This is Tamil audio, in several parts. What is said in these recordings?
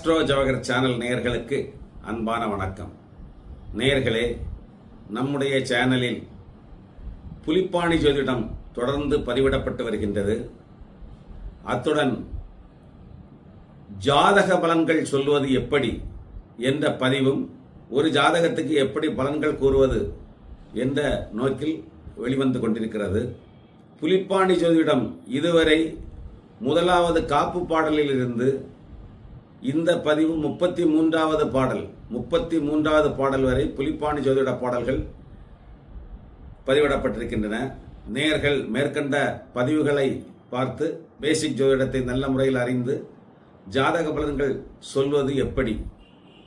ஆஸ்ட்ரோ ஜவகர் சேனல் நேயர்களுக்கு அன்பான வணக்கம். நேர்களே நம்முடைய சேனலில் புலிப்பாணி ஜோதிடம் தொடர்ந்து பதிவிடப்பட்டு வருகின்றது. அத்துடன் ஜாதக பலன்கள் சொல்வது எப்படி என்ற பதிவும் ஒரு ஜாதகத்துக்கு எப்படி பலன்கள் கூறுவது என்ற நோக்கில் வெளிவந்து கொண்டிருக்கிறது. புலிப்பாணி ஜோதிடம் இதுவரை முதலாவது காப்பு பாடலில் இருந்து இந்த பதிவு முப்பத்தி மூன்றாவது பாடல். முப்பத்தி மூன்றாவது பாடல் வரை புலிப்பாணி ஜோதிட பாடல்கள் பதிவிடப்பட்டிருக்கின்றன. நேர்கள் மேற்கண்ட பதிவுகளை பார்த்து பேசிக் ஜோதிடத்தை நல்ல முறையில் அறிந்து ஜாதக பலன்கள் சொல்வது எப்படி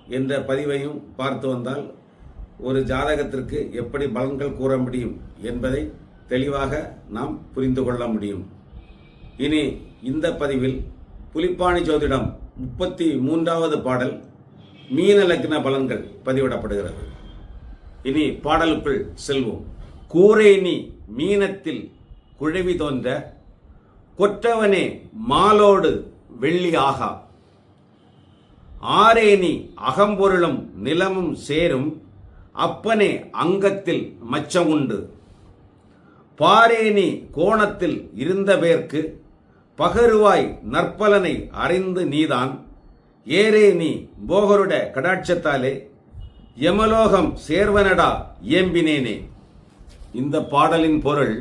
என்ற பதிவையும் பார்த்து வந்தால் ஒரு ஜாதகத்திற்கு எப்படி பலன்கள் கூற முடியும் என்பதை தெளிவாக நாம் புரிந்து கொள்ள முடியும். இனி இந்த பதிவில் புலிப்பாணி ஜோதிடம் முப்பத்தி மூன்றாவது பாடல் மீன லக்ன பலன்கள் பதிவிடப்படுகிறது. இனி பாடலுக்குள் செல்வோம். கூரேனி மீனத்தில் குழவி தோன்ற கொற்றவனே மாலோடு வெள்ளி ஆகா. ஆரேனி அகம்பொருளும் நிலமும் சேரும் அப்பனே அங்கத்தில் மச்சமுண்டு பாரேனி கோணத்தில் இருந்த பேர்க்கு பகருவாய் நற்பலனை அறிந்து நீதான். ஏரே நீ போகருட கடாட்சத்தாலே யமலோகம் சேர்வனடா ஏம்பினேனே. இந்த பாடலின் பொருள்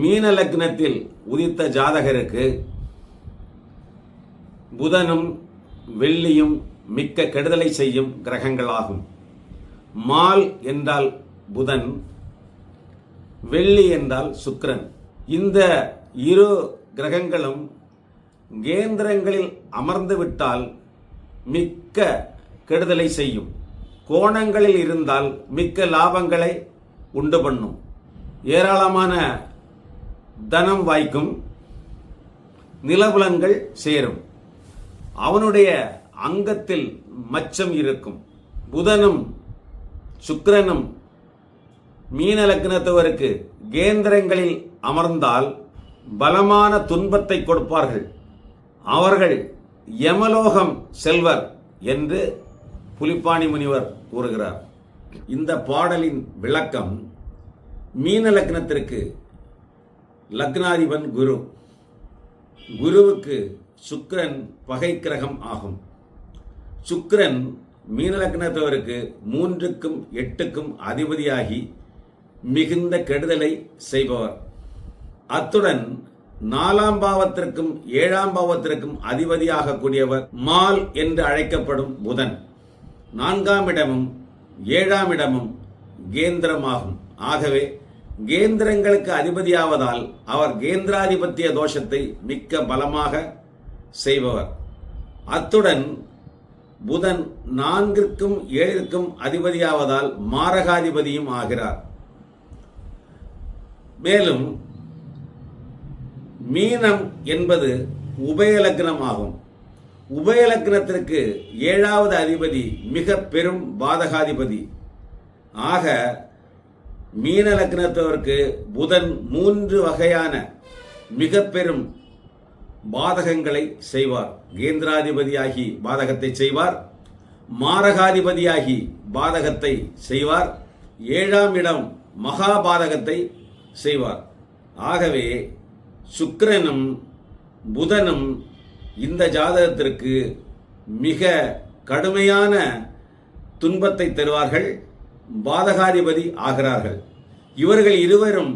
மீன லக்னத்தில் உதித்த ஜாதகருக்கு புதனும் வெள்ளியும் மிக்க கெடுதலை செய்யும் கிரகங்களாகும். மால் என்றால் புதன் வெள்ளி என்றால் சுக்ரன் இந்த இரு கிரகங்களும் கேந்திரங்களில் அமர்ந்து விட்டால் மிக்க கெடுதலை செய்யும். கோணங்களில் இருந்தால் மிக்க லாபங்களை உண்டு பண்ணும். ஏராளமான தனம் வாய்க்கும் நிலபுலன்கள் சேரும். அவனுடைய அங்கத்தில் மச்சம் இருக்கும். புதனும் சுக்கிரனும் மீன லக்னத்தவருக்கு கேந்திரங்களில் அமர்ந்தால் பலமான துன்பத்தை கொடுப்பார்கள். அவர்கள் யமலோகம் செல்வர் என்று புலிப்பாணி முனிவர் கூறுகிறார். இந்த பாடலின் விளக்கம் மீன லக்னத்திற்கு லக்னாதிபன் குரு. குருவுக்கு சுக்கிரன் பகை கிரகம் ஆகும். சுக்கரன் மீன லக்னத்தவருக்கு மூன்றுக்கும் எட்டுக்கும் அதிபதியாகி மிகுந்த கெடுதலை செய்பவர். அத்துடன் நாலாம் பாவத்திற்கும் ஏழாம் பாவத்திற்கும் அதிபதியாக கூடியவர் மால் என்று அழைக்கப்படும் புதன். நான்காம் இடமும் ஏழாம் இடமும் கேந்திரமாகும். ஆகவே கேந்திரங்களுக்கு அதிபதியாவதால் அவர் கேந்திராதிபத்திய தோஷத்தை மிக்க பலமாக செய்பவர். அத்துடன் புதன் நான்கிற்கும் ஏழிற்கும் அதிபதியாவதால் மாரகாதிபதியும் ஆகிறார். மேலும் மீனம் என்பது உபயலக்னம் ஆகும் உபயலக்னத்திற்கு ஏழாவது அதிபதி மிக பெரும் பாதகாதிபதி. ஆக மீன லக்னத்தவருக்கு புதன் மூன்று வகையான மிக பெரும் பாதகங்களை செய்வார். கேந்திராதிபதியாகி பாதகத்தை செய்வார். மாரகாதிபதியாகி பாதகத்தை செய்வார். ஏழாம் இடம் மகாபாதகத்தை செய்வார். ஆகவே சுக்கிரனும் புதனும் இந்த ஜாதகத்திற்கு மிக கடுமையான துன்பத்தை தருவார்கள் பாதகாதிபதி ஆகிறார்கள். இவர்கள் இருவரும்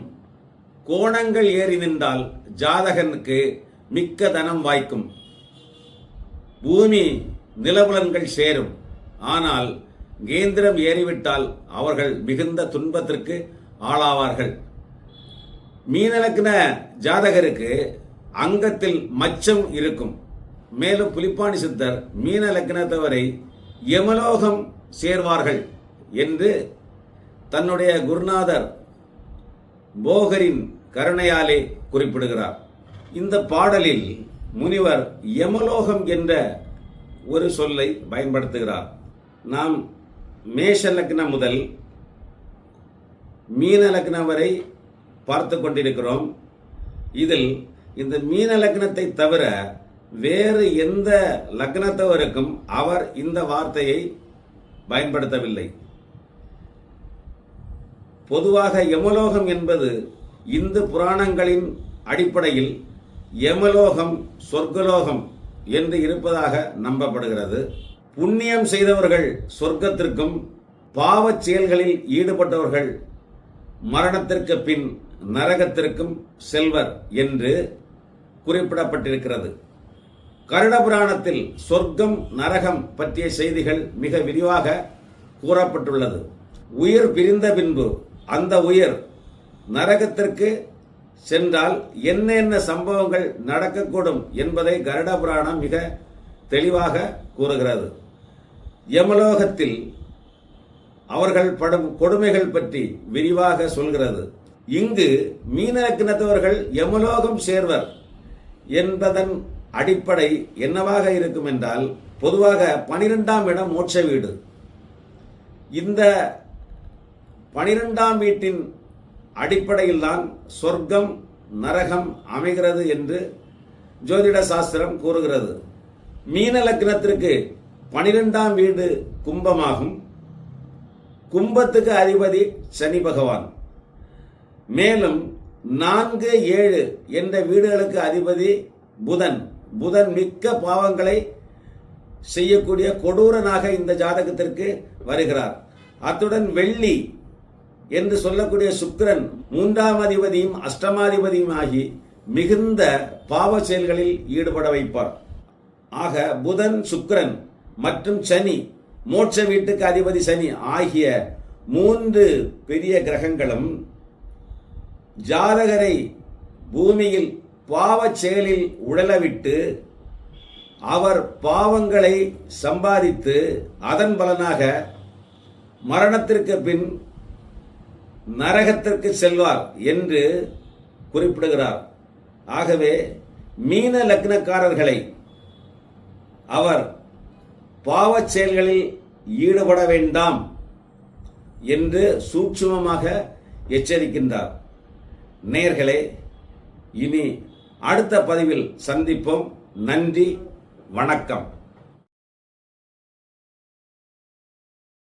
கோணங்கள் ஏறி நின்றால் ஜாதகனுக்கு மிக்க தனம் வாய்க்கும். பூமி நிலபுலன்கள் சேரும். ஆனால் கேந்திரம் ஏறிவிட்டால் அவர்கள் மிகுந்த துன்பத்திற்கு ஆளாவார்கள். மீனலக்ன ஜாதகருக்கு அங்கத்தில் மச்சம் இருக்கும். மேலும் புலிப்பாணி சித்தர் மீன லக்னத்தவரை யமலோகம் சேர்வார்கள் என்று தன்னுடைய குருநாதர் போகரின் கருணையாலே குறிப்பிடுகிறார். இந்த பாடலில் முனிவர் யமலோகம் என்ற ஒரு சொல்லை பயன்படுத்துகிறார். நாம் மேஷ லக்னம் முதல் மீன லக்னம் வரை பார்த்து கொண்டிருக்கிறோம். இதில் இந்த மீன லக்னத்தை தவிர வேறு எந்த லக்னத்தவருக்கும் அவர் இந்த வார்த்தையை பயன்படுத்தவில்லை. பொதுவாக யமலோகம் என்பது இந்து புராணங்களின் அடிப்படையில் யமலோகம் சொர்க்கலோகம் என்று இருப்பதாக நம்பப்படுகிறது. புண்ணியம் செய்தவர்கள் சொர்க்கத்திற்கும் பாவச் செயல்களில் ஈடுபட்டவர்கள் மரணத்திற்கு பின் நரகத்திற்கும் செல்வர் என்று குறிப்பிடப்பட்டிருக்கிறது. கருட புராணத்தில் சொர்க்கம் நரகம் பற்றிய செய்திகள் மிக விரிவாக கூறப்பட்டுள்ளது. உயிர் பிரிந்த பின்பு அந்த உயிர் நரகத்திற்கு சென்றால் என்னென்ன சம்பவங்கள் நடக்கக்கூடும் என்பதை கருட புராணம் மிக தெளிவாக கூறுகிறது. யமலோகத்தில் அவர்கள் படும் கொடுமைகள் பற்றி விரிவாக சொல்கிறது. இங்கு மீனலக்கினத்தவர்கள் யமலோகம் சேர்வர் என்பதன் அடிப்படை என்னவாக இருக்கும் என்றால் பொதுவாக பனிரெண்டாம் இடம் மோட்ச வீடு. இந்த பனிரெண்டாம் வீட்டின் அடிப்படையில்தான் சொர்க்கம் நரகம் அமைகிறது என்று ஜோதிட சாஸ்திரம் கூறுகிறது. மீன லக்னத்திற்கு பனிரெண்டாம் வீடு கும்பமாகும். கும்பத்துக்கு அதிபதி சனி பகவான். மேலும் நான்கு ஏழு என்ற வீடுகளுக்கு அதிபதி புதன். புதன் மிக்க பாவங்களை செய்யக்கூடிய கொடூரனாக இந்த ஜாதகத்திற்கு வருகிறார். அத்துடன் வெள்ளி என்று சொல்லக்கூடிய சுக்கிரன் மூன்றாம் அதிபதியும் அஷ்டமாதிபதியும் ஆகி மிகுந்த பாவ செயல்களில் ஈடுபட வைப்பார். ஆக புதன் சுக்கிரன் மற்றும் சனி மோட்ச வீட்டுக்கு அதிபதி சனி ஆகிய மூன்று பெரிய கிரகங்களும் ஜாதகரை பூமியில் பாவச் செயலில் உழலவிட்டு அவர் பாவங்களை சம்பாதித்து அதன் பலனாக மரணத்திற்கு பின் நரகத்திற்கு செல்வார் என்று குறிப்பிடுகிறார். ஆகவே மீன லக்னக்காரர்களை அவர் பாவச் செயல்களில் ஈடுபட வேண்டாம் என்று சூட்சுமமாக எச்சரிக்கின்றார். நேர்களே இனி அடுத்த பதிவில் சந்திப்போம். நன்றி வணக்கம்.